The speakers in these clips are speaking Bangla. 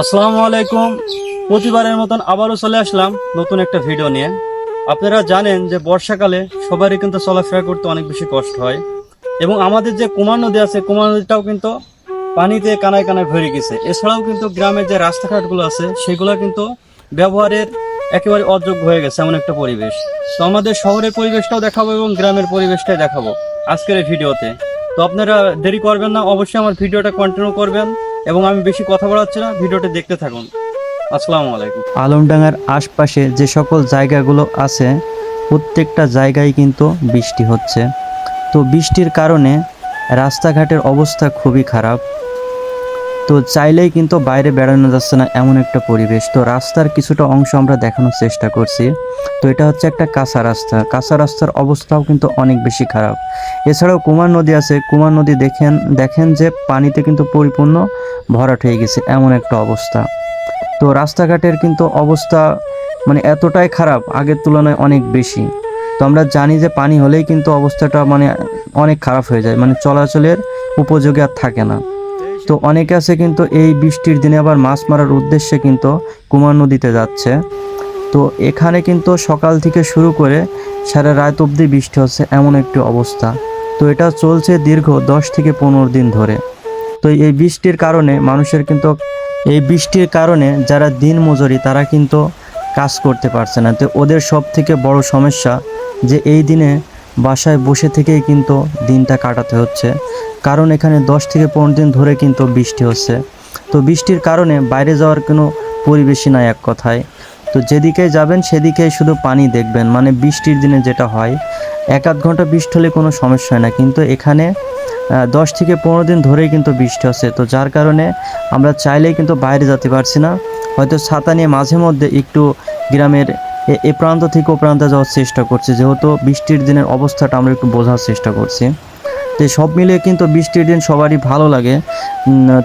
আসসালামু আলাইকুম। প্রতিবারের মতন আবারও চলে আসলাম নতুন একটা ভিডিও নিয়ে। আপনারা জানেন যে বর্ষাকালে সবারই কিন্তু চলাফেরা করতে অনেক বেশি কষ্ট হয়। এবং আমাদের যে কুমার নদী আছে, কুমার নদীটাও কিন্তু পানিতে কানায় কানায় ভরে গেছে। এছাড়াও কিন্তু গ্রামের যে রাস্তাঘাটগুলো আছে, সেগুলো কিন্তু ব্যবহারের একেবারে অযোগ্য হয়ে গেছে এমন একটা পরিবেশ। তো আমাদের শহরের পরিবেশটাও দেখাবো এবং গ্রামের পরিবেশটাই দেখাবো। আজকের এই ভিডিওতে। তো আপনারা দেরি করবেন না, অবশ্যই আমার ভিডিওটা কন্টিনিউ করবেন এবং আমি বেশি কথা বলাচ্ছি না, ভিডিওটা দেখতে থাকুন। আসসালামু আলাইকুম। আলমডাঙ্গার আশপাশে যে সকল জায়গাগুলো আছে, প্রত্যেকটা জায়গায় কিন্তু বৃষ্টি হচ্ছে। তো বৃষ্টির কারণে রাস্তাঘাটের অবস্থা খুবই খারাপ। তো চাইলেই কিন্তু বাইরে বেড়ানো যাচ্ছে না এমন একটা পরিবেশ। তো রাস্তার কিছুটা অংশ আমরা দেখানোর চেষ্টা করছি। তো এটা হচ্ছে একটা কাঁচা রাস্তা। কাঁচা রাস্তার অবস্থাও কিন্তু অনেক বেশি খারাপ। এছাড়াও কুমার নদী আছে। কুমার নদী দেখেন দেখেন যে পানিতে কিন্তু পরিপূর্ণ ভরাট হয়ে গেছে এমন একটা অবস্থা। তো রাস্তাঘাটের কিন্তু অবস্থা মানে এতটাই খারাপ, আগের তুলনায় অনেক বেশি। তো আমরা জানি যে পানি হলেই কিন্তু অবস্থাটা মানে অনেক খারাপ হয়ে যায়। মানে চলাচলের উপযোগী আর থাকে না। তো অনেকে আছে কিন্তু এই বৃষ্টির দিনে আবার মাছ মারার উদ্দেশ্যে কিন্তু কুমার নদীতে যাচ্ছে। তো এখানে কিন্তু সকাল থেকে শুরু করে সারা রাত অবধি বৃষ্টি হচ্ছে এমন একটি অবস্থা। তো এটা চলছে দীর্ঘ দশ থেকে পনেরো দিন ধরে। তো এই বৃষ্টির কারণে মানুষের কিন্তু এই বৃষ্টির কারণে যারা দিন মজুরি তারা কিন্তু কাজ করতে পারছে না। তো ওদের সব থেকে বড় সমস্যা যে এই দিনে বাসায় বসে থেকেই কিন্তু দিনটা কাটাতে হচ্ছে। কারণ এখানে দশ থেকে পনেরো দিন ধরে কিন্তু বৃষ্টি হচ্ছে। তো বৃষ্টির কারণে বাইরে যাওয়ার কোনো পরিবেশই নাই এক কথায়। তো যেদিকে যাবেন সেদিকে শুধু পানি দেখবেন। মানে বৃষ্টির দিনে যেটা হয়, এক আধ ঘণ্টা বৃষ্টি হলে কোনো সমস্যা হয় না। কিন্তু এখানে দশ থেকে পনেরো দিন ধরেই কিন্তু বৃষ্টি হচ্ছে। তো যার কারণে আমরা চাইলেই কিন্তু বাইরে যেতে পারছি না। হয়তো ছাতা নিয়ে মাঝে মধ্যে একটু গ্রামের এ- প্রান্ত থেকে ও প্রান্তে যাওয়ার চেষ্টা করছি। যেহেতু বৃষ্টির দিনের অবস্থাটা আমরা একটু বোঝার চেষ্টা করছি। তো সব মিলিয়ে কিন্তু বৃষ্টির দিন সবারই ভালো লাগে।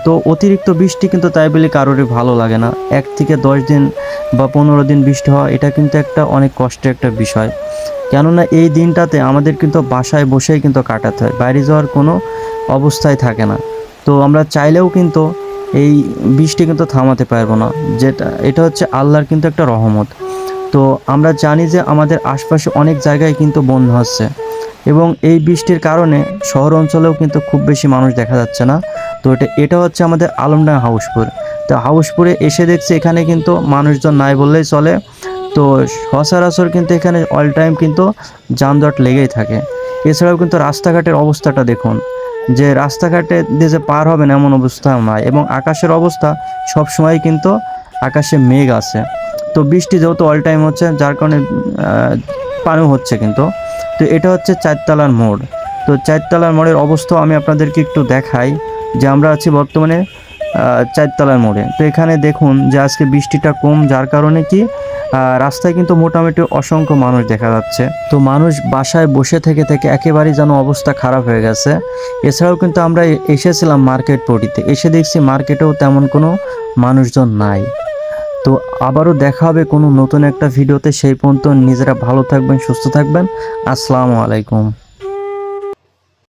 তো অতিরিক্ত বৃষ্টি কিন্তু তাই বলে কারোরই ভালো লাগে না। এক থেকে দশ দিন বা পনেরো দিন বৃষ্টি হওয়া, এটা কিন্তু একটা অনেক কষ্টের একটা বিষয়। কেননা এই দিনটাতে আমাদের কিন্তু বাসায় বসেই কিন্তু কাটাতে হয়। বাইরে যাওয়ার কোনো অবস্থায় থাকে না। তো আমরা চাইলেও কিন্তু এই বৃষ্টি কিন্তু থামাতে পারব না। যেটা, এটা হচ্ছে আল্লাহর কিন্তু একটা রহমত। তো আমরা জানি যে আমাদের আশপাশে অনেক জায়গায় কিন্তু বন্যা হচ্ছে। এবং এই বৃষ্টির কারণে শহর অঞ্চলেও কিন্তু খুব বেশি মানুষ দেখা যাচ্ছে না। তো এটা এটা হচ্ছে আমাদের আলমডাঙ্গা হাউসপুর। তো হাউসপুরে এসে দেখছি এখানে কিন্তু মানুষজন নাই বললেই চলে। তো সচরাচর কিন্তু এখানে অল টাইম কিন্তু যানজট লেগেই থাকে। এছাড়াও কিন্তু রাস্তাঘাটের অবস্থাটা দেখুন, যে রাস্তাঘাটে দিয়ে যে পার হবেন এমন অবস্থা নয় এবং আকাশের অবস্থা সব সময় কিন্তু আকাশে মেঘ আছে। তো বৃষ্টি যেহেতু অল টাইম হচ্ছে, যার কারণে পানিও হচ্ছে কিন্তু। তো এটা হচ্ছে চারতলার মোড়। তো চারতলার মোড়ের অবস্থা আমি আপনাদেরকে একটু দেখাই যে আমরা আছি বর্তমানে চারতলার মোড়ে। তো এখানে দেখুন যে আজকে বৃষ্টিটা কম, যার কারণে কি রাস্তায় কিন্তু মোটামুটি অসংখ্য মানুষ দেখা যাচ্ছে। তো মানুষ বাসায় বসে থেকে থেকে একেবারেই যেন অবস্থা খারাপ হয়ে গেছে। এছাড়াও কিন্তু আমরা এসেছিলাম মার্কেট পটিতে। এসে দেখছি মার্কেটেও তেমন কোনো মানুষজন নাই। তো আবারও দেখা হবে কোনো নতুন একটা ভিডিওতে, সেই পর্যন্ত নিজেরা ভালো থাকবেন, সুস্থ থাকবেন। আসসালামু আলাইকুম।